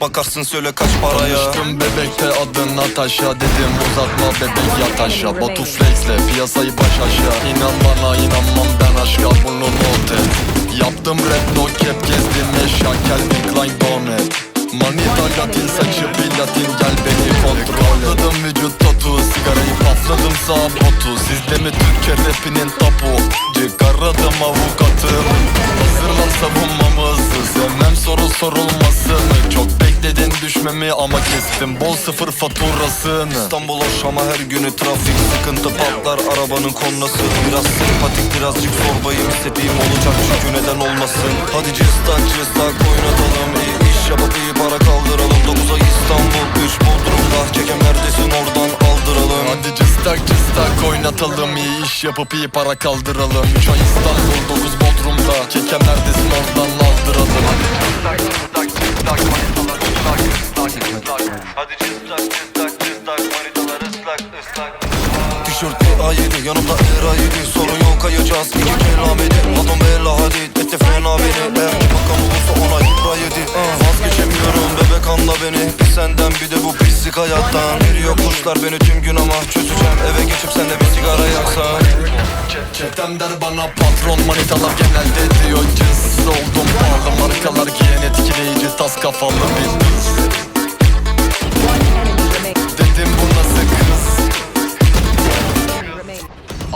bakarsın söyle kaç paraya. Tanıştım bebekte adın Natasha. Dedim uzatma bebek yat aşağı. Batu flexle piyasayı baş aşağı. İnan bana inanmam ben aşka. Bunu not et. Yaptım rap no cap gezdim eşya. Calvin Klein donet Manita latin saçı platin gel beni kontrol et. Atladım vücut tatu sigarayı patladım sağ botu. Sizde mi Türkçe rapinin tapu? Çıkaradım avukatım Hazırlan savunmamızı. Sevmem soru bekledin düşmemi ama kestim. Bol sıfır faturasını. İstanbul hoş ama her günü trafik Sıkıntı patlar. Arabanın konması Biraz sempatik birazcık zorbayım istediğim olacak çünkü neden olmasın. Hadi cıstak cıstak oynatalım iyi iş yapıp iyi para kaldıralım. 9 ay İstanbul 3 Bodrum'da. Kekem neredesin? Oradan aldıralım. Hadi cıstak cıstak oynatalım iyi iş yapıp iyi para kaldıralım. 3 ay İstanbul Tişörtlü A7 yanımda Era 7 Sorun yok kayacağız. İki kelam edin Adam bella hadi. Etti fena beni. Eğer bakan olursa ona ibra yedi Vazgeçemiyorum bebek anla beni. Bir senden bir de bu pislik hayattan. Veriyor kuşlar beni tüm gün ama Çözeceğim. Eve geçip sen bir sigara yaksan. Çetem der bana patron manitalar genelde diyor. Cins Oldum. Pahalı markalar giyen etkileyici tas kafalı bir